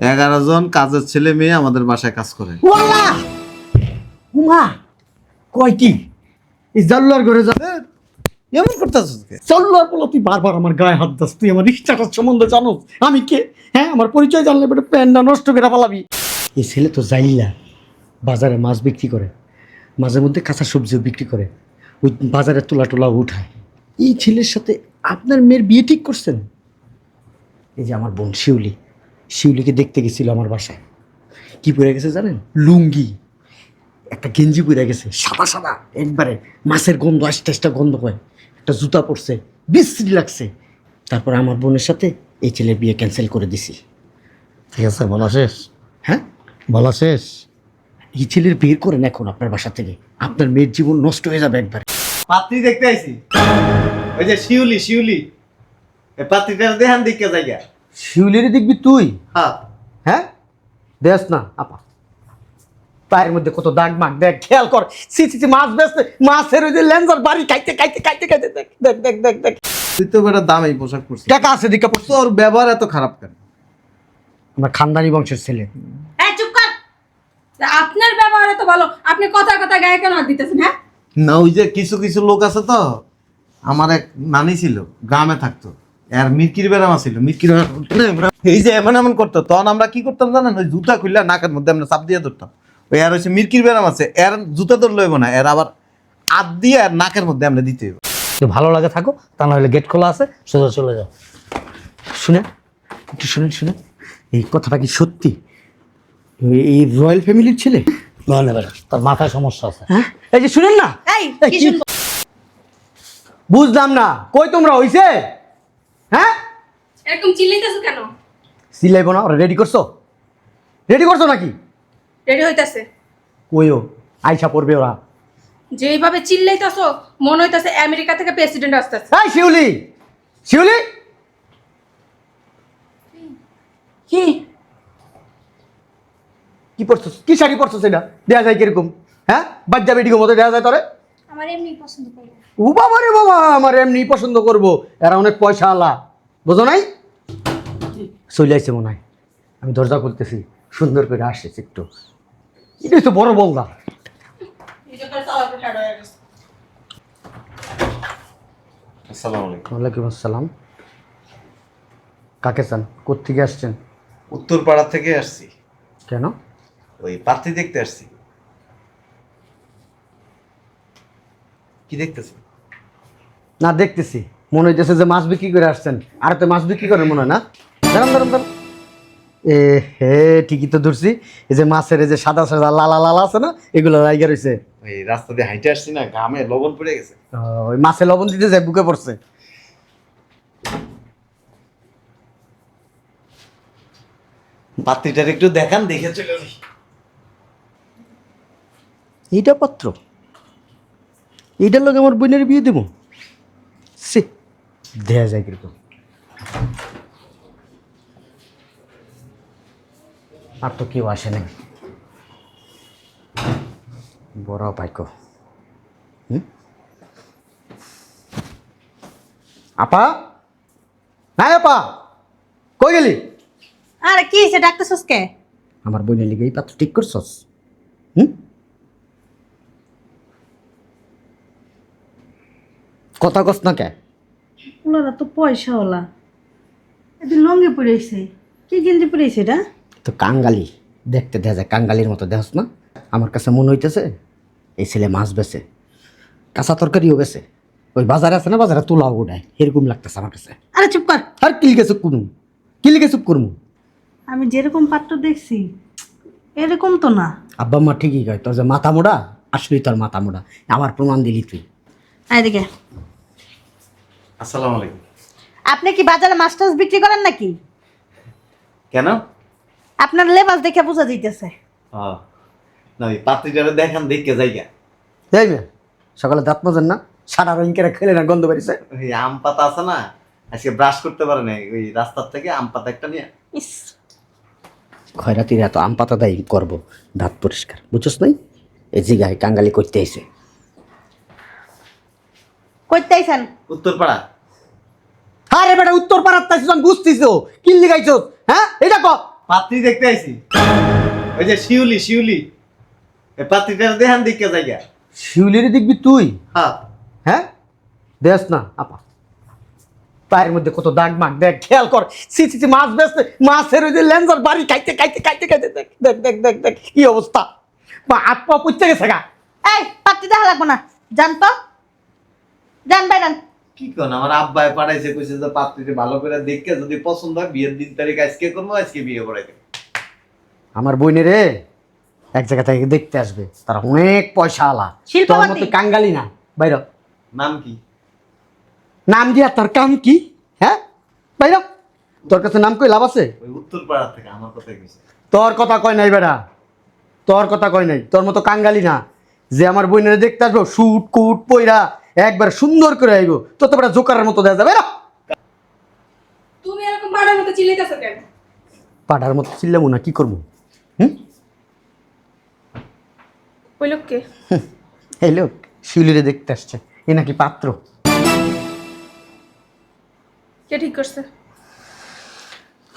এগারো জন কাজের ছেলে মেয়ে আমাদের বাসায় কাজ করে। ওয়াল্লা উমা! কয়টি এই জাল্লার ঘরে যা এমন করতেছিস জাল্লার বলো তুই বারবার আমার গায়ে হাত দাস তুই আমার রিক্সাটার সম্বন্ধে জানো আমি কে? হ্যাঁ আমার পরিচয় জানলে বেটা প্যান্টটা নষ্ট করে পালাবি এই ছেলে তো যাইলা বাজারে মাছ বিক্রি করে। মাঝে মধ্যে কাঁচা সবজিও বিক্রি করে। ওই বাজারে তোলা টোলা উঠায়। এই ছেলের সাথে আপনার মেয়ের বিয়ে ঠিক করছেন? এই যে আমার বোন শিউলি শিউলিকে দেখতে গেছিল আমার বাসায়। কি পরে গেছে জানেন? লুঙ্গি। একটা গেঞ্জি পরে গেছে সাদা সাদা একবারে মাছের গন্ধ আস্তে আস্তে গন্ধ হয়। একটা জুতা পরছে বিশ্রী লাগছে। তারপর আমার বোনের সাথে এই ছেলের বিয়ে ক্যান্সেল করে দিছি। ঠিক আছে বলা শেষ। হ্যাঁ? বলা শেষ। এই ছেলের বের করেন এখন আপনার বাসা থেকে। আপনার মেয়ের জীবন নষ্ট হয়ে যাবে একবার। পাত্রী দেখতে আইছি। ওই যে শিউলি শিউলি। এই পাত্রীটার দেহান দিকে জায়গা শিউলির দেখবি তুই? হ্যাঁ। হ্যাঁ? দেখ না আপা। পায়ের মধ্যে কত দাগ মাগ দেখ খেয়াল কর। সি সি মাছ বেসতে মাছের ওই যে লেন্সার বাড়ি খাইতে খাইতে খাইতে খাইতে দেখ দেখ দেখ দেখ দেখ। তুই তো বেটা দামি পোশাক পরছিস। টাকা আছে দিকে পড়ছে। তোর ব্যবহার এত খারাপ কেন? আমার খানদানি বংশের ছেলে। এই চুপ কর। আপনার ব্যবহার এত ভালো আপনি কথা কথা গায়ে কেন হাত দিতেছেন হ্যাঁ? না ওই যে কিছু কিছু লোক আছে তো আমার এক নানি ছিল গ্রামে থাকতো। আর মিরকির বেড়ামা ছিল মিরকির এই যে এমন এমন করতো তখন আমরা কি করতাম জানেন? ওই জুতা খুললে নাকের মধ্যে আমরা চাপ দিয়ে ধরতাম। ওই আর হচ্ছে মিরকির আছে এর জুতা লইব না এর আবার হাত দিয়ে আর নাকের মধ্যে আমরা দিতে হইব। ভালো লাগে থাকো তা না হলে গেট খোলা আছে সোজা চলে যাও। শুনে একটু শুনেন শুনে এই কথাটা কি সত্যি? এই- রয়্যাল ফ্যামিলির ছেলে? তার মাথায় সমস্যা আছে। হ্যাঁ? এই যে শুনেন না। এই এই, কি? কি- শুনব বুঝলাম না কই তোমরা হইছে? হ্যাঁ? এরকম চিল্লাইতেছো কেন? সিলাইব না রেডি করছ? রেডি করছ নাকি? রেডি হইতাছে। কইও আইসা পড়বে ওরা। যেইভাবে চিল্লাইতেছো মনে হইতাছে আমেরিকা থেকে প্রেসিডেন্ট আসতেছে। এই শিউলি! শিউলি! কি? কি পড়ছো কি শাড়ি পড়ছো সেটা দেয়া যায় কীরকম? হ্যাঁ? বাচ্চা বেটিকে মতো দেয়া যায় তোরে? আমার এমনি পছন্দ করি ও বাবা রে বাবা আমার এমনি পছন্দ করব। এরা অনেক পয়সা আলা। বুঝো নাই? চলে আসছে মনে হয়। আমি দরজা খুলতেছি সুন্দর করে আসছে একটু। এটাই তো বড় বলদা। আসসালামু ওয়ালাইকুম আসসালাম। কাকে চান? কোথেকে আসছেন? উত্তরপাড়া থেকে আসছি। কেন? ওই পাত্রী দেখতে আসছি। কি দেখতেছি না দেখতেছি। মনে হইতেছে যে মাছ বিক্রি করে আসছেন। আর তো মাছ বিক্রি করেন মনে হয় না। দাঁড়ান দাঁড়ান দাঁড়ান। এ হে ঠিকই তো ধরছি। এই যে মাছের এই যে সাদা সাদা লালা লালা আছে না এগুলো লাইগা রয়েছে ওই রাস্তা দিয়ে হাইটে আসছি না গামে লবণ পড়ে গেছে। ওই মাছে লবণ দিতে যায় বুকে পড়ছে। পাত্রীটার একটু দেখান দেখে চলে এইটা পত্র। এইটার লোক আমার বোনের বিয়ে দেবো। সে। দেয়া যায় কীরকম আর তো কেউ আসে নাই। বড় পাইক আপা? হ্যাঁ আপা? কই গেলি? আরে কি হইছে ডাকতেছস কে? আমার বোনের লিগে এই পাত্র ঠিক করছস। হুম? কথা কস না কে? ওনারা তো পয়সাওয়ালা। এদিন লঙ্গে পড়েছে কি গেঞ্জি পড়েছে এটা? তো কাঙ্গালি। দেখতে দেখা যায় কাঙ্গালির মতো দেখস না? আমার কাছে মনে হইতেছে এই ছেলে মাছ বেছে কাঁচা তরকারিও বেছে। ওই বাজারে আছে না বাজারে তোলাও ওটায় এরকম লাগতেছে আমার কাছে। আরে চুপ কর। আর কিলিকে চুপ করুন কিলিকে চুপ করুন আমি যেরকম পাত্র দেখছি এরকম তো না। আব্বা মা ঠিকই কয় তোর যে মাথা মোড়া আসলেই তোর মাথা মোড়া। আমার প্রমাণ দিলি তুই। আয় দেখে। আসসালামু আলাইকুম। আপনি কি বাজারে মাছ টাছ বিক্রি করেন নাকি? কেন? আপনার লেবাস দেখে বোঝা যাইতেছে। ও, না ওই পাত্রীটারে দেখান দেখে যাইগা। যাই মেয়ে সকালে দাঁত মাজেন না সারা রঙিকেরা খেলে না গন্ধ বেরিয়েছে। ওই আম পাতা আছে না আজকে ব্রাশ করতে পারে না ওই রাস্তার থেকে আম পাতা একটা নিয়ে। ইস। খয়রাতির এত আম পাতা দেয় করব দাঁত পরিষ্কার বুঝছস নাই? এই জিগায় কাঙ্গালি করতে আইছে কইতে আইছেন উত্তরপাড়া। আরে বেটা উত্তর পাড়ার তাইছিস আমি বুঝতিস কিল্লি গাইছস হ্যাঁ? এটা ক? পাত্রী দেখতে আইছি। ওই যে শিউলি শিউলি। এই পাত্রীটার দেহান দিকে জায়গা শিউলির দেখবি তুই? হ্যাঁ। হ্যাঁ? দেখ না আপা। পায়ের মধ্যে কত দাগ মাগ দেখ খেয়াল কর। সি সি মাছ বেসতে মাছের ওই যে লেন্সার বাড়ি খাইতে খাইতে খাইতে খাইতে দেখ দেখ দেখ দেখ দেখ কি অবস্থা। বা হাত পা পুচ্ছে গেছে গা। এই পাত্তি দেখা লাগবো না। জান জান বাইরান কি কোন আমার আব্বাই পাঠাইছে কইছে যে পাত্রীটা ভালো করে দেখে যদি পছন্দ হয় বিয়ের দিন তারিখ আজকে করব আজকে বিয়ে করাই দেবো। আমার বইনে রে এক জায়গা থেকে দেখতে আসবে তারা অনেক পয়সা আলা। শিল্পপতি। তোর মতো কাঙ্গালি না। বাইর নাম কি? নাম দিয়া তোর কাম কি? হ্যাঁ? বাইর তোর কাছে নাম কই লাভ আছে? ওই উত্তর পাড়ার থেকে আমার কথা কইছে। তোর কথা কয় নাই বেড়া। তোর কথা কয় নাই। তোর মতো কাঙ্গালি না। যে আমার বইনের দেখতে আসব শুট কুট পইরা একবার সুন্দর করে আইবো তো তো বেটা জোকারের মতো দেওয়া যাবে না তুমি এরকম বাড়ার মতো চিল্লাইতেছো কেন? পাঠার মতো চিল্লাবো না কি করব? হুম? ওই লোককে? এই লোক শিউলিরে দেখতে আসছে এ নাকি পাত্র। কে ঠিক করছে?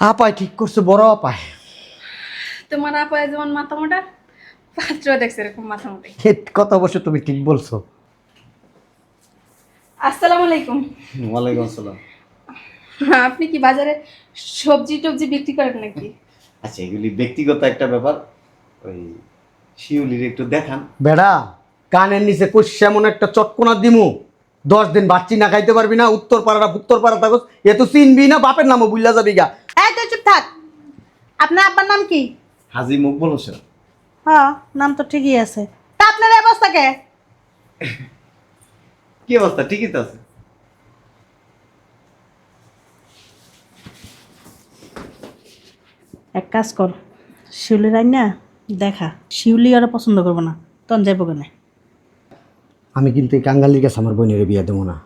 আপায় ঠিক করছে বড় আপায়। তোমার আপায় যেমন মাথা মোটা পাত্র দেখছে এরকম মাথা মোটা কত অবশ্য তুমি ঠিক বলছো। আসসালামু আলাইকুম। ওয়ালাইকুম আসসালাম। আপনি কি বাজারে সবজি টবজি বিক্রি করেন নাকি? আচ্ছা এগুলি ব্যক্তিগত একটা ব্যাপার। ওই শিউলির একটু দেখান। বেড়া কানের নিচে কষে এমন একটা চটকোনা দিমু। দশ দিন বাচ্চি না খাইতে পারবি না উত্তর পাড়াটা উত্তর পাড়া থাকস। এ তো চিনবি না বাপের নামও বুঝলা যাবি গা। এই তুই চুপ থাক। আপনার আব্বার নাম কি? হাজি মকবুল হোসেন। হ্যাঁ নাম তো ঠিকই আছে। তা আপনার অবস্থা কে? কি অবস্থা? ঠিকই তো আছে। এক কাজ কর শিউলি রাই না দেখা। শিউলি আর পছন্দ করব না তখন যাইব কেন? আমি কিন্তু এই কাঙ্গালির কাছে আমার বোনের বিয়ে দেবো না।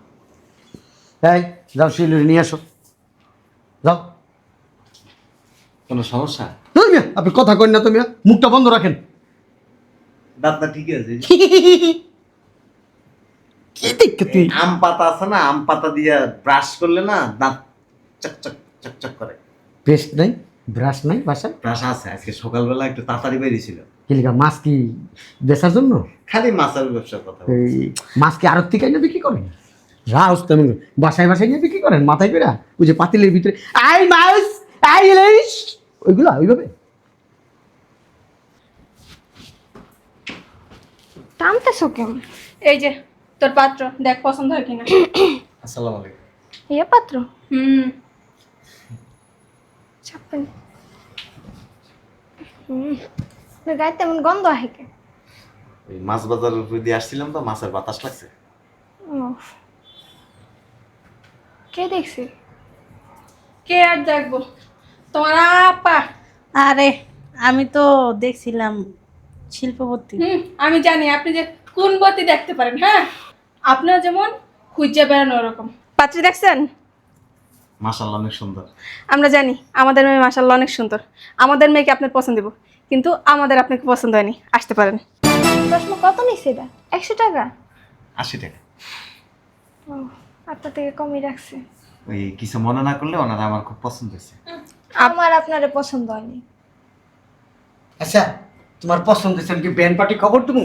এই যাও শিউলি নিয়ে আসো। যাও। কোনো সমস্যা? মিয়া, আপনি কথা করেন না তুমি মুখটা বন্ধ রাখেন। দাঁতটা ঠিকই আছে। কি দেখে তুই আম পাতা আছে না আম পাতা দিয়ে ব্রাশ করলে না দাঁত চকচক চকচক করে। পেস্ট নাই? ব্রাশ নাই বাসায়? ব্রাশ আছে আজকে সকালবেলা একটু তাড়াতাড়ি বেরিয়েছিল। কিলিকা মাছ কি বেচার জন্য? খালি মাছের ব্যবসার কথা এই মাছ কি আরত থেকে এনে বিক্রি করেন? রাউস তেমন বাসায় বাসায় নিয়ে বিক্রি করেন মাথায় পেরা ওই যে পাতিলের ভিতরে আই মাছ আই ইলিশ! ওইগুলা ওইভাবে? টানতেছো কেমন? এই যে তোর পাত্র দেখ পছন্দ হয় কিনা। আসসালামু আলাইকুম। ইয়ে পাত্র? হুম। চাপেন। হুম তোর গায়ে তেমন গন্ধ আহে কে? ওই মাছ বাজারের উপর দিয়ে আসছিলাম তো মাছের বাতাস লাগছে। কে দেখছি? কে আর দেখব? তোমার আপা। আরে আমি তো দেখছিলাম শিল্পপতি। হুম আমি জানি আপনি যে কোন বতি দেখতে পারেন হ্যাঁ? আপনার যেমন খুঁজে বেড়ানো ওরকম। পাত্রী দেখছেন? মাশাল্লাহ অনেক সুন্দর। আমরা জানি আমাদের মেয়ে মাসাল্লাহ অনেক সুন্দর। আমাদের মেয়েকে আপনার পছন্দ দেবো কিন্তু আমাদের আপনাকে পছন্দ হয়নি আসতে পারেন। চশমা কত নিচ্ছে এটা? একশো টাকা? আশি টাকা। ও আপনার থেকে কমই রাখছে। ওই কিছু মনে না করলে ওনারা আমার খুব পছন্দ হয়েছে। আমার আপনারে পছন্দ হয়নি। আচ্ছা তোমার পছন্দ হয়েছে কি ব্যান্ড পার্টি খবর তুমি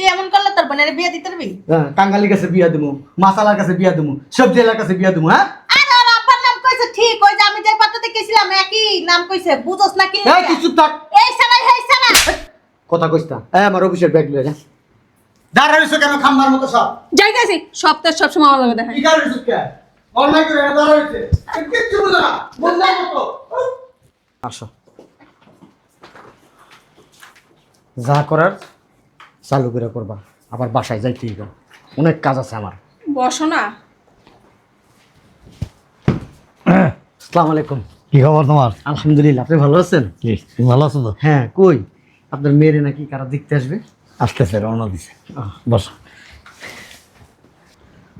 তুই এমন করলে তোর বোনের বিয়ে দিতে পারবি? হ্যাঁ কাঙ্গালির কাছে বিয়া দেবো মাসালার কাছে বিয়া দেবো সবজি এলার কাছে বিয়া দেবো হ্যাঁ? আরে ওর আব্বার নাম কইছে ঠিক ওই যে আমি যে পাত্রতে গেছিলাম একই নাম কইছে বুঝোস না কি? এই কিছু থাক। এই সালাই হেই সালা কথা কইস না। এই আমার অফিসের ব্যাগ লয়ে যা। দাঁড়া কেন খাম্বার মতো সব? যাইতেছি সপ্তাহ সবসময় আমার লগে দেখায়। কি কারণে রইছো কে? অন্যায় করে এনে কিচ্ছু বুঝো না বন্ধার মতো। আসো। যা করার চালু করে করবা। আবার বাসায় যাইতে হবে অনেক কাজ আছে আমার। বসো না। আসসালামু আলাইকুম। কি খবর তোমার? আলহামদুলিল্লাহ আপনি ভালো আছেন? তুমি ভালো আছো তো? হ্যাঁ কই? আপনার মেয়েরে নাকি কারা দেখতে আসবে? আসতেছে রওনা দিছে। বস।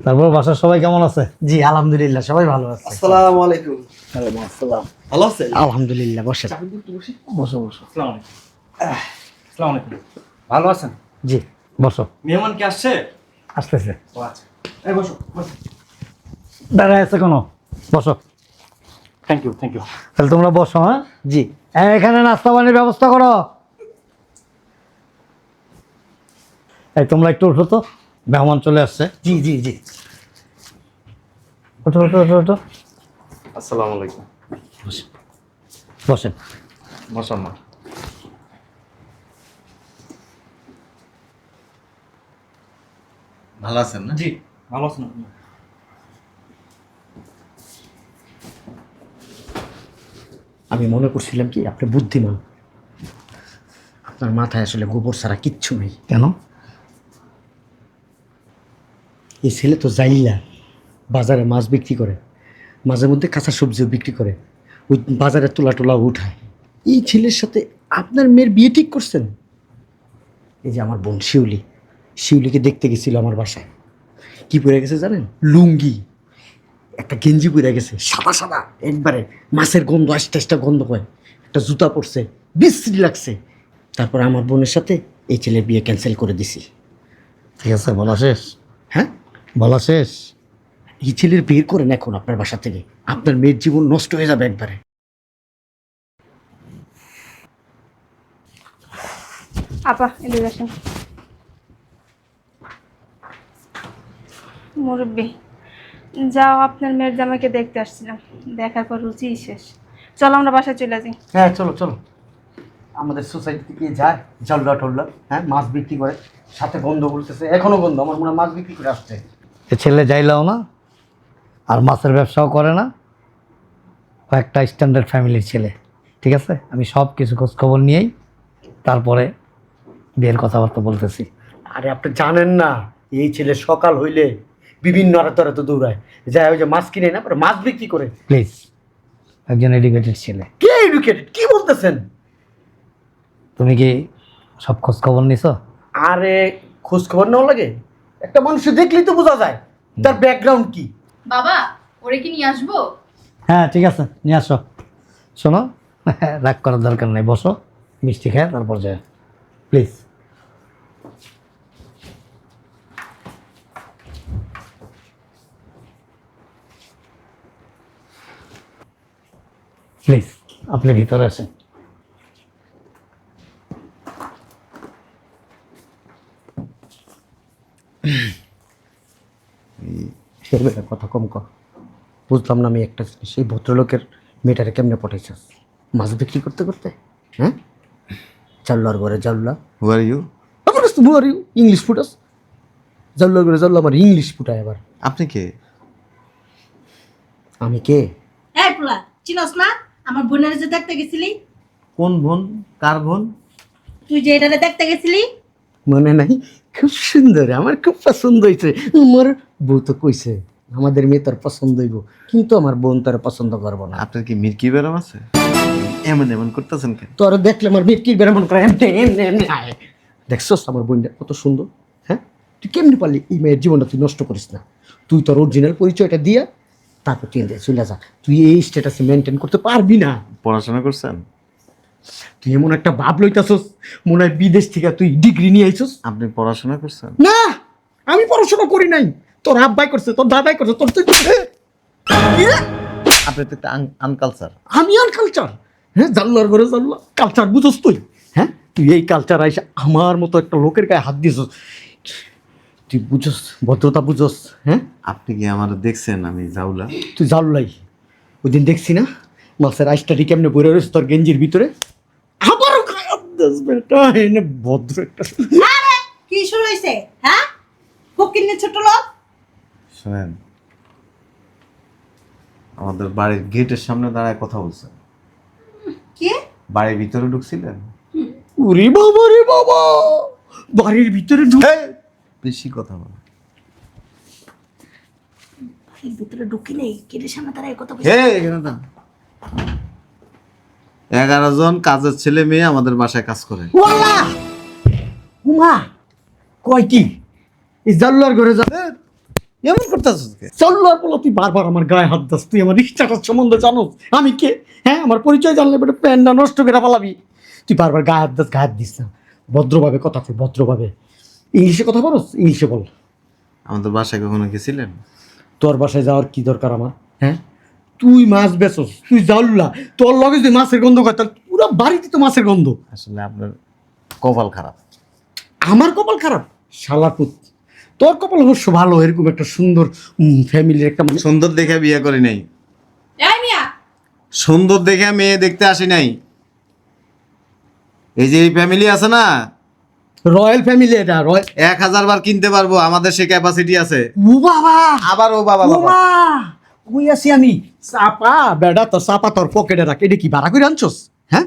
তারপর বাসার সবাই কেমন আছে? জি আলহামদুলিল্লাহ সবাই ভালো আছে। আসসালামু আলাইকুম। ওয়ালাইকুম আসসালাম। ভালো আছেন? আলহামদুলিল্লাহ বসেন। বসো। বসো ভালো আছেন? জি বসো। মেহমান কি আসছে? আসতেছে। ও আচ্ছা। এই বসো বসো। দাঁড়ায় আছে কোনো? বসো। থ্যাংক ইউ থ্যাংক ইউ তাহলে তোমরা বসো হ্যাঁ? জি। এই, এখানে নাস্তা পানির ব্যবস্থা করো। এই তোমরা একটু উঠো তো। মেহমান চলে আসছে। জি জি জি। ওঠো ওঠো ওঠো ওঠো। আসসালামু আলাইকুম। বসেন। বসান। না ভালো আছেন না? জি ভালো আছেন আপনি? আমি মনে করছিলাম কি আপনি বুদ্ধিমান। আপনার মাথায় আসলে গোবর ছাড়া কিচ্ছু নেই। কেন? এই ছেলে তো যাইলা বাজারে মাছ বিক্রি করে মাঝে মধ্যে কাঁচা সবজিও বিক্রি করে ওই বাজারে তোলা টোলা উঠায়। এই ছেলের সাথে আপনার মেয়ের বিয়ে ঠিক করছেন? এই যে আমার বোন শিউলি। শিউলিকে দেখতে গেছিল আমার বাসায়। কি পরে গেছে জানেন? লুঙ্গি। একটা গেঞ্জি পরে গেছে সাদা সাদা একবারে মাছের গন্ধ আস্তে আস্তে গন্ধ হয় একটা জুতা পরছে বিশ্রী লাগছে। তারপর আমার বোনের সাথে এই ছেলের বিয়ে ক্যান্সেল করে দিছি। ঠিক আছে বলা শেষ। হ্যাঁ? বলা শেষ। এই ছেলের বের করেন এখন আপনার বাসা থেকে। আপনার মেয়ের জীবন নষ্ট হয়ে যাবে একবারে। আপা এদিকে আসেন। মুরব্বী। যাও আপনার মেয়ের জামাকে দেখতে আসছিলাম। দেখার পর রুচি শেষ। চলো আমরা বাসায় চলে যাই হ্যাঁ চলো চলো। আমাদের সোসাইটি থেকে যায় জল্লা টল্লা হ্যাঁ মাছ বিক্রি করে। সাথে গন্ধ বলতেছে এখনও গন্ধ আমার মনে হয় মাছ বিক্রি করে আসছে। এ ছেলে যাইলাও না আর মাছের ব্যবসাও করে না। ও একটা স্ট্যান্ডার্ড ফ্যামিলির ছেলে ঠিক আছে? আমি সব কিছু খোঁজ খবর নিয়েই তারপরে বিয়ের কথাবার্তা বলতেছি। আরে আপনি জানেন না এই ছেলে সকাল হইলে বিভিন্ন আড়াতে আড়াতে দৌড়ায়। যায় ওই যে মাছ কিনে না পরে মাছ বিক্রি করে। প্লিজ একজন এডুকেটেড ছেলে। কে এডুকেটেড কি বলতেছেন? তুমি কি সব খোঁজ খবর নিছো? আরে খোঁজ খবর নেওয়া লাগে? একটা মানুষ দেখলেই তো বোঝা যায় তার ব্যাকগ্রাউন্ড কি? বাবা ওরে কি নিয়ে আসব? হ্যাঁ ঠিক আছে নিয়ে আসো। শোনো রাগ করার দরকার নেই বসো মিষ্টি খায় তারপর যায় প্লিজ প্লিজ আপনি ভিতরে আসেন। কথা কম কর। বুঝলাম না আমি একটা জিনিস এই ভদ্রলোকের মেয়েটারে কেমনে পঠাইছিস মাছ বিক্রি করতে করতে? হ্যাঁ? জাল্লার ঘরে জাল্লা। হু আর ইউ আমার আর ইংলিশ ফুটাস। জাল্লার ঘরে জাল্লা আমার ইংলিশ ফুটায় আবার। আপনি কে? আমি কে? চিনস না? আমার বোনের যে দেখতে গেছিলি? কোন বোন? কার বোন? তুই যে এটারে দেখতে গেছিলি? মনে নাই? খুব সুন্দর আমার খুব পছন্দ হয়েছে। আমার বউ তো কইছে আমাদের মেয়ে তোর পছন্দ হইব কিন্তু আমার বোন তোর পছন্দ করব না। আপনার কি মির্কি ব্যারাম আছে? এমন এমন করতেছেন কেন? তোর দেখলে আমার মেয়ে কি বেরোমন করে এমনি এমনি এমনি আয়। দেখছস আমার বোনটা কত সুন্দর হ্যাঁ? তুই কেমনি পারলি এই মেয়ের জীবনটা তুই নষ্ট করিস না? তুই তোর অরিজিনাল পরিচয়টা দিয়া তারপর তুই এনে চলে যা। তুই এই স্ট্যাটাসে মেনটেন করতে পারবি না। পড়াশোনা করছেন? তুই এমন একটা ভাব লইতাছস মনে হয় বিদেশ থেকে তুই ডিগ্রি নিয়ে আইছস। আপনি পড়াশোনা করছেন? না আমি পড়াশোনা করি নাই। তোর আব্বাই করছে তোর দাদাই করছে তোর তুই আপনি তো একটা আনকালচার আমি আর কালচার হ্যাঁ জাল্লার ঘরে জাল্লা। কালচার বুঝোস তুই? হ্যাঁ তুই এই কালচার আইসা আমার মতো একটা লোকের গায়ে হাত দিছস। তুই বুঝোস। ভদ্রতা বুঝোস হ্যাঁ? আপনি কি আমার দেখছেন আমি জাউলা? তুই জাল্লাই ওই দিন দেখছি না? মাছের আইসটাটি কেমনে বইরে রয়েছে তোর গেঞ্জির ভিতরে? দাস বেটা এনে ভদ্র একটা আরে কি শুরু হয়েছে হ্যাঁ? ফকিন্নি ছোট লোক? শোনেন আমাদের বাড়ির গেটের সামনে দাঁড়ায় কথা বলছেন কি? বাড়ির ভিতরে ঢুকছিলেন? ওরে বাবা রে বাবা! বাড়ির ভিতরে ঢুকে বেশি কথা বলে। ভিতরে ঢুকি নেই। কেটের সামনে তারা কথা হে এখানে দাঁড়া। এগারো জন কাজের ছেলে মেয়ে আমাদের বাসায় কাজ করে। উমা! কয় কি? এই জাল্লার ঘরে যা এমন করতেছিস জাল্লার বলো তুই বারবার আমার গায়ে হাত দাস। তুই আমার রিক্সাটার সম্বন্ধে জানো আমি কে? হ্যাঁ আমার পরিচয় জানলে বেটা প্যান্টটা নষ্ট করে পালাবি। তুই বারবার গায়ে হাত দাস গায়ে হাত দিস না। ভদ্রভাবে কথা কই ভদ্রভাবে। ইংলিশে কথা বলো ইংলিশে বল। আমাদের বাসায় কখনো গেছিলেন? তোর বাসায় যাওয়ার কি দরকার আমার? হ্যাঁ? তুই মাছ বেচস তুই জাউল্লা তোর লগে যদি মাছের গন্ধ হয় তাহলে পুরো বাড়িতে তো মাছের গন্ধ। আসলে আপনার কপাল খারাপ। আমার কপাল খারাপ? শালার পুত তোর কপাল অবশ্য ভালো এরকম একটা সুন্দর ফ্যামিলির একটা সুন্দর দেখে বিয়ে করি নাই। সুন্দর দেখে মেয়ে দেখতে আসি নাই। এই যে এই ফ্যামিলি আছে না রয়্যাল ফ্যামিলি এটা রয়্যাল এক হাজার বার কিনতে পারব আমাদের সে ক্যাপাসিটি আছে। ও বাবা! আবার ও বাবা বাবা। কই আছি আমি? চাপা বেডা তোর চাপা তোর পকেটে রাখ। এটা কি ভাড়া করে আনছস? হ্যাঁ?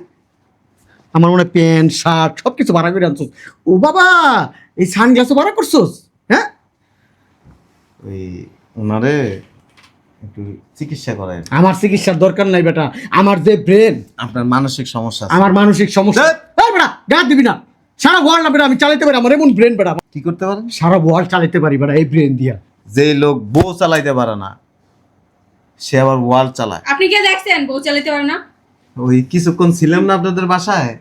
আমার মনে প্যান্ট শার্ট সব কিছু ভাড়া করে আনছস। ও বাবা এই সানগ্লাসও ভাড়া করছস? হ্যাঁ? ওই ওনারে একটু চিকিৎসা করেন আমার চিকিৎসার দরকার নাই বেটা। আমার যে ব্রেন আপনার মানসিক সমস্যা আমার মানসিক সমস্যা। বেটা গা দিবি না। সারা ওয়ার্ল্ড না আমি চালাতে পারি আমার এমন ব্রেন বেটা কি করতে পারেন? সারা ওয়ার্ল্ড চালাতে পারি বেটা এই ব্রেন দিয়া। যে লোক বউ চালাইতে পারে না সে আবার ওয়াল চালায়। আপনি কে দেখছেন? বউ চালাতে পারে না? ওই কিছুক্ষণ ছিলাম না আপনাদের বাসায়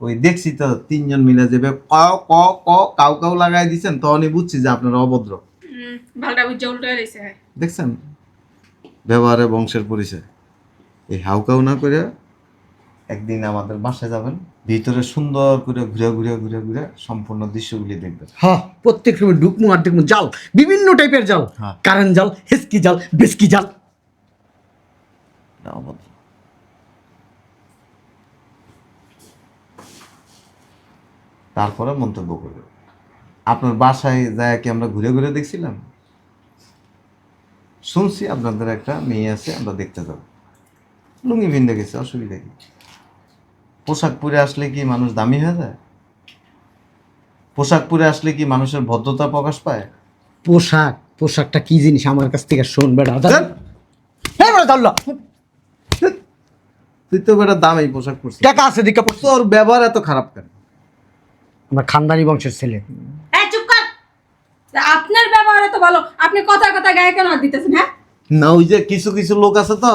ওই দেখছি তো তিনজন মিলে যাবে ক ক ক কাউ কাউ লাগাই দিচ্ছেন তখনই বুঝছি যে আপনারা অভদ্র। ভালটা বুঝে উল্টো রয়েছে দেখছেন? ব্যবহারে বংশের পরিচয়। এই হাউকাউ না করে একদিন আমাদের বাসায় যাবেন ভিতরে সুন্দর করে ঘুরে ঘুরে ঘুরে ঘুরে সম্পূর্ণ দৃশ্যগুলি দেখবেন। হ্যাঁ প্রত্যেক সময় ঢুকমু আর দেখমু জাল বিভিন্ন টাইপের জাল হ্যাঁ। কারেন্ট জাল হেসকি জাল বেসকি জাল। অভদ্র তারপরে মন্তব্য করবে আপনার বাসায় যায় কি আমরা ঘুরে ঘুরে দেখছিলাম? শুনছি আপনাদের একটা মেয়ে আছে আমরা দেখতে যাব। লুঙ্গি ভিন্দে গেছে অসুবিধা কি? পোশাক পরে আসলে কি মানুষ দামি হয়ে যায়? পোশাক পরে আসলে কি মানুষের ভদ্রতা প্রকাশ পায়? পোশাক পোশাকটা কি জিনিস আমার কাছ থেকে শোন বেটা হ্যাঁ তুই তো বেটা দামি পোশাক পরছিস। টাকা আছে দিকা পড়ছে তোর ব্যবহার এত খারাপ কেন? আমার খানদানি বংশের ছেলে। এই চুপ কর। আপনার ব্যবহার এত ভালো আপনি কথা কথা গায়ে কেন হাত দিতেছেন হ্যাঁ? না ওই যে কিছু কিছু লোক আছে তো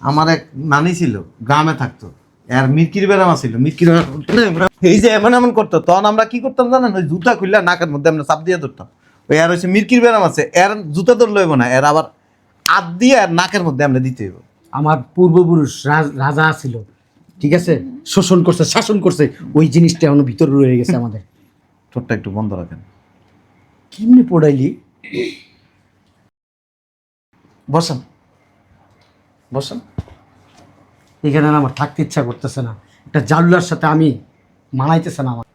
আমার এক নানি ছিল গ্রামে থাকতো। আর মিরকির বেড়াম ছিল মিরকির এই যে এমন এমন করতো তখন আমরা কি করতাম জানেন? ওই জুতা খুললে নাকের মধ্যে আমরা চাপ দিয়ে ধরতাম। ওই আর হচ্ছে মিরকির বেড়াম আছে এর জুতা ধরলে হইব না এর আবার আত দিয়ে আর নাকের মধ্যে আমরা দিতে হইব। আমার পূর্বপুরুষ রাজা ছিল ঠিক আছে? শোষণ করছে শাসন করছে ওই জিনিসটা এখনও ভিতরে রয়ে গেছে আমাদের। ঠোঁটটা একটু বন্ধ রাখেন। কেমনি পড়াইলি? বসান। বসেন। এখানে আমার থাকতে ইচ্ছা করতেছে না। একটা জালুলার সাথে আমি মানাইতেছে না আমার।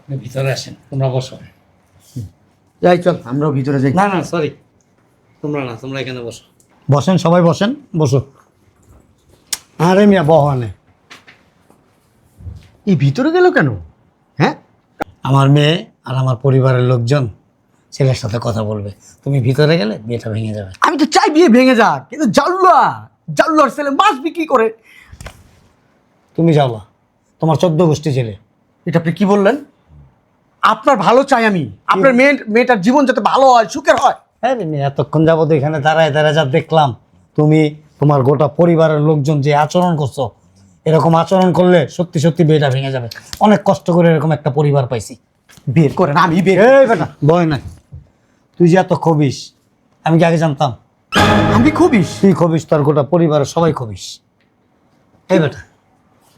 আপনি ভিতরে আসেন তোমরা বসো। যাই চল আমরাও ভিতরে যাই। না না সরি তোমরা না তোমরা এখানে বসো। বসেন সবাই বসেন বসো। আরে মিয়া বহানে। এই ভিতরে গেল কেন? হ্যাঁ? আমার মেয়ে আর আমার পরিবারের লোকজন ছেলের সাথে কথা বলবে। তুমি ভিতরে গেলে বিয়েটা ভেঙে যাবে। আমি তো চাই বিয়ে ভেঙে যাক কিন্তু জাল্লুয়া জাল্লুয়ার ছেলে মাছ বিক্রি করে? তুমি যাও না। তোমার চোদ্দ গোষ্ঠী ছেলে এটা আপনি কি বললেন? আপনার ভালো চাই আমি। আপনার মেয়ে মেয়েটার জীবন যাতে ভালো হয় সুখের হয়। হ্যাঁ এতক্ষণ যাবত এখানে দাঁড়ায় দাঁড়ায় যা দেখলাম তুমি তোমার গোটা পরিবারের লোকজন যে আচরণ করছ এরকম আচরণ করলে সত্যি সত্যি বিয়েটা ভেঙে যাবে। অনেক কষ্ট করে এরকম একটা পরিবার পাইছি। বিয়ে করে না আমি বিয়ে বেটা ভয় নাই। তুই যে এত খবিস আমি কি আগে জানতাম? আমি খুবই তুই খবিস তোর গোটা পরিবারের সবাই খবিস এই বেটা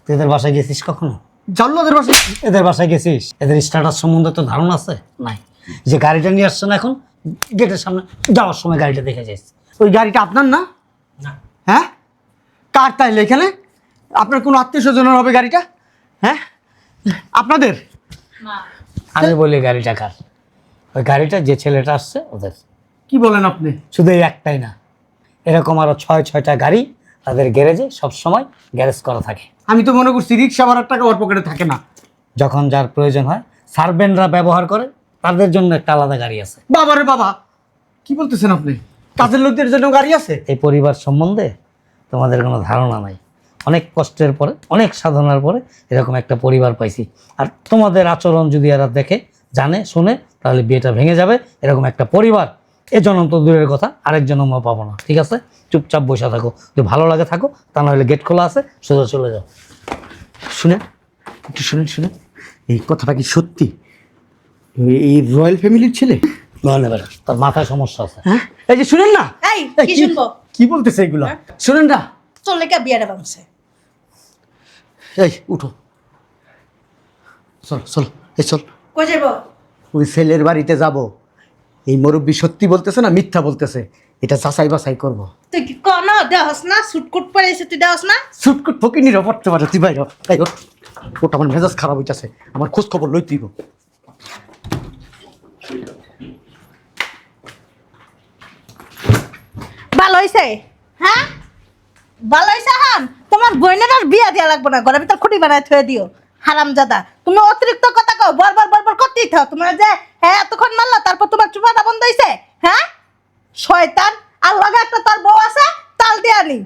তুই এদের বাসায় গেছিস কখনো? জাল্লুয়াদের বাসা। এদের বাসায় গেছিস? এদের স্ট্যাটাস সম্বন্ধে তো ধারণা আছে? নাই। যে গাড়িটা নিয়ে আসছে না এখন গেটের সামনে যাওয়ার সময় গাড়িটা দেখে যাইস। ওই গাড়িটা আপনার না? হ্যাঁ? কার তাইলে এখানে? আপনার কোনো আত্মীয় স্বজনের হবে গাড়িটা? হ্যাঁ? আপনাদের? আমি বলি গাড়িটা কার? ওই গাড়িটা যে ছেলেটা আসছে ওদের। কি বলেন আপনি? শুধু এই একটাই না। এরকম আরও ছয় ছয়টা গাড়ি তাদের গ্যারেজে সব সময় গ্যারেজ করা থাকে। আমি তো মনে করছি রিক্সা ভাড়ার টাকা ওর পকেটে থাকে না। যখন যার প্রয়োজন হয় সার্ভেন্টরা ব্যবহার করে তাদের জন্য একটা আলাদা গাড়ি আছে। বাবারে বাবা! কি বলতেছেন আপনি? কাজের লোকদের জন্য গাড়ি আছে? এই পরিবার সম্বন্ধে তোমাদের কোনো ধারণা নাই। অনেক কষ্টের পরে অনেক সাধনার পরে এরকম একটা পরিবার পাইছি। আর তোমাদের আচরণ যদি এরা দেখে জানে শুনে তাহলে বিয়েটা ভেঙে যাবে। এরকম একটা পরিবার এ জন্ম তো দূরের কথা আরেক জন্ম পাবো না ঠিক আছে? চুপচাপ বসে থাকো যদি ভালো লাগে থাকো তা নাহলে গেট খোলা আছে সোজা চলে যাও। শুনে একটু শুনেন শুনেন এই কথাটা কি সত্যি? এই- রয়্যাল ফ্যামিলির ছেলে? তার মাথায় সমস্যা আছে। হ্যাঁ? এই যে শুনেন না? এই কি শুনব? কি বলতেছে এগুলো? শুনেন না? তোর লেখা বিয়াটা ভাঙছে এই উঠো। চল চল এই চল। কই যাব ওই ছেলের বাড়িতে যাব। এই মুরব্বী সত্যি বলতেছে না মিথ্যা বলতেছে? এটা যাচাই বাছাই করব। তুই কি কন দেহস না সুটকুট পরে এসে তুই দেহস না? সুটকুট ফকিনির পড়তে পারে তুই বাইর ওঠ। ওটা আমার মেজাজ খারাপ হইতাছে আমার খোঁজ খবর লই তুইব ভালো হইছে? হ্যাঁ? ভালো হইছে হান? তোমার বোনের আর বিয়া দিয়া লাগবে না ঘরের ভিতর খুঁটি বানায় থয়ে দিও। হারাম জাদা তুমি অতিরিক্ত কথা কও বারবার বারবার করতেই থাও? তোমার যে হ্যাঁ এতক্ষণ মারলা তারপর তোমার চুপাটা বন্ধ হইছে হ্যাঁ শয়তান আর লগে একটা তার বউ আছে তাল দিয়া নি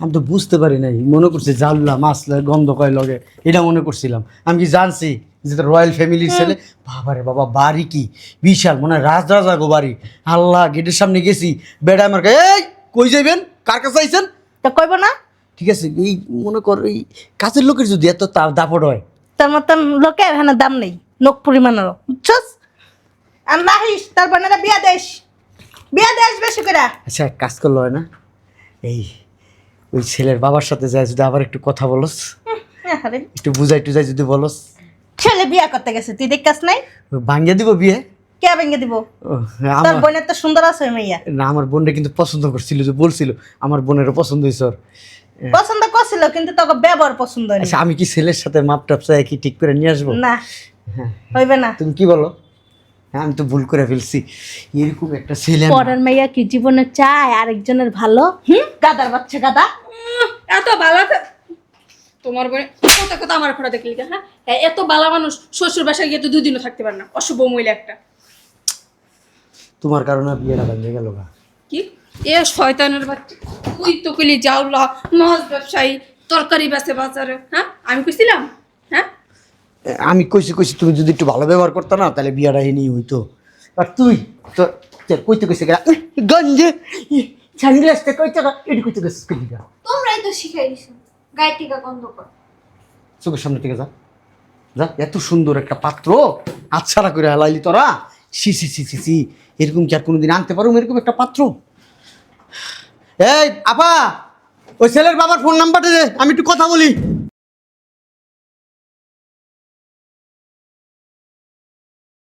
আমি তো বুঝতে পারি নাই মনে করছি জানলা মাছলা গন্ধ কয় লগে এটা মনে করছিলাম। আমি কি জানছি যে রয়্যাল ফ্যামিলির ছেলে? বাবারে বাবা বাড়ি কি? বিশাল মনে হয় রাজরাজা গো বাড়ি। আল্লাহ গেটের সামনে গেছি বেড়া আমার এই কই যাইবেন? কার কাছে আইছেন? তা কইব না। ঠিক আছে এই মনে কর এই কাছের লোকের যদি এত তা- দাপট হয়। তার মতন লোকের এখানে দাম নেই নোক পরিমাণেরও বুঝছস? আর না হিস তার বোনেরা বিয়া দেশ। বিয়া দেশ বেশি করে। আচ্ছা এক কাজ করল হয় না? এই ওই ছেলের বাবার সাথে যায় যদি আবার একটু কথা বলস। আরে একটু বুঝাই টুজাই যদি বলস। ছেলে বিয়া করতে গেছে তুই দেখকাস নাই? ভাঙ্গিয়ে দিব বিয়ে? কে ভেঙে দিব? ও, তোর আমার বোনের তো সুন্দর আছে মাইয়া না আমার বোনটা কিন্তু পছন্দ করছিল যে বলছিল আমার বোনেরও পছন্দ হয়েছে পছন্দ করছিল কিন্তু তোকে ব্যবহার পছন্দ হয়নি। আচ্ছা আমি কি ছেলের সাথে মাপ টাপ চাই কি ঠিক করে নিয়ে আসব? না হ্যাঁ। হইবে না। তুমি কি বলো? হ্যাঁ আমি তো ভুল করে ফেলছি। এরকম একটা ছেলে পরের মাইয়া কি জীবনে চায় আরেকজনের ভালো? হুম? গাদার বাচ্চা গাদা। এত বালা তো- তোমার বোনে কত কথা আমার খোড়া দেখলি হ্যাঁ? হ্যাঁ, এত বালা মানুষ শ্বশুর বাসায় গিয়ে তো দুদিনও থাকতে পারে না। অশুভ মহিলা একটা। তোমার কারণে বিয়েটা ভেঙে গেল গা। কি? এ শয়তানের বাচ্চা। তুই তো কইলি যাওলা মাছ ব্যবসায়ী তরকারি বেচে বাজারে হ্যাঁ? আমি কইছিলাম হ্যাঁ? আমি কইছি কইছি তুমি যদি একটু ভালো ব্যবহার করতো না তাহলে বিয়েটা এনে হইতো। আর তুই তো চল, কইতে কইছে গা গঞ্জে সানগ্লাসটা কইতে গা এটি কইতে গেছিস কই গা? তোমরাই তো শিখাই দিছো গায়ে টিকা গন্ধ কর। চোখের সামনে থেকে যা যা এত সুন্দর একটা পাত্র আচ্ছারা করে হালাইলি তোরা। সি সি সি সি সি এরকম কি আর কোনোদিন আনতে পারো এরকম একটা পাত্র? এই আপা ওই ছেলের বাবার ফোন নাম্বারটা দে আমি একটু কথা বলি।